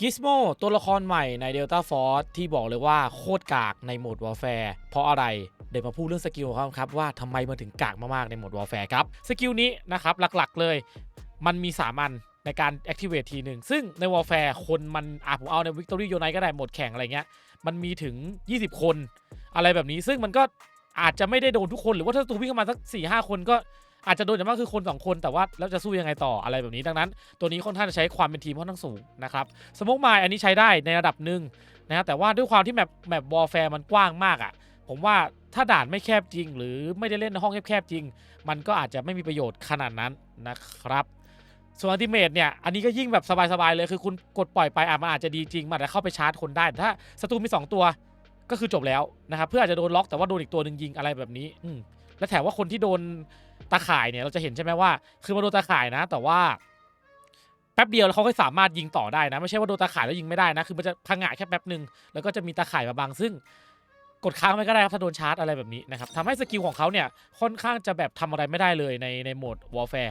กิสโมตัวละครใหม่ใน Delta Force ที่บอกเลยว่าโคตรกากในโหมด Warfare เพราะอะไร เดี๋ยวมาพูดเรื่องสกิลของเขาครับว่าทำไมมันถึงกากมากๆในโหมด Warfare ครับ สกิลนี้นะครับหลักๆเลย มันมี3อันในการ activate ทีหนึ่ง ซึ่งใน Warfare คนมันอะผมเอาใน Victory Unite ก็ได้โหมดแข่งอะไรเงี้ย มันมีถึง 20 คน อะไรแบบนี้ซึ่งมันก็ อาจจะไม่ได้โดนทุกคนหรือว่าถ้าตัววิ่งเข้ามาสัก4 5คนก็อาจจะโดนอย่างมากคือคน 2 คนแต่ว่าแล้วจะสู้ยังไงต่ออะไรแบบนี้ดังนั้น ตัวนี้ค่อนข้างจะใช้ความเป็นทีมค่อนข้างสูงนะครับสโมกไมล์อันนี้ใช้ได้ในระดับหนึ่งนะฮะแต่ว่าด้วยความที่แมปแมปวอลแฟร์มันกว้างมากอะ่ะ ผมว่าถ้าด่านไม่แคบจริง หรือไม่ได้เล่นในห้องแคบๆจริง มันก็อาจจะไม่มีประโยชน์ขนาดนั้นนะครับส่วนอัลติเมทเนี่ย อันนี้ก็ยิ่งแบบสบายๆเลย คือคุณกดปล่อยไปอะมันอาจจะดีจริง มันอาจจะเข้าไปชาร์จคนได้ แต่ถ้าศัตรูมี 2 ตัว ก็คือจบแล้วนะครับเพื่ออาจจะโดนล็อกแต่ว่าโดนอีกตัวหนึ่งยิงอะไรแบบนี้อืและแถมว่าคนที่โดนตาข่ายเนี่ยเราจะเห็นใช่ไหมว่า คือมาโดนตาข่ายนะ แต่ว่าแป๊บเดียวแล้วเขาก็สามารถยิงต่อได้นะ ไม่ใช่ว่าโดนตาข่ายแล้วยิงไม่ได้นะ คือมันจะพังงะแค่แป๊บหนึ่งแล้วก็จะมีตาข่ายมาบังซึ่งกดค้างไว้ก็ได้ครับถ้าโดนชาร์จอะไรแบบนี้นะครับทำให้สกิลของเขาเนี่ยค่อนข้างจะแบบทำอะไรไม่ได้เลยในในโหมด Warfare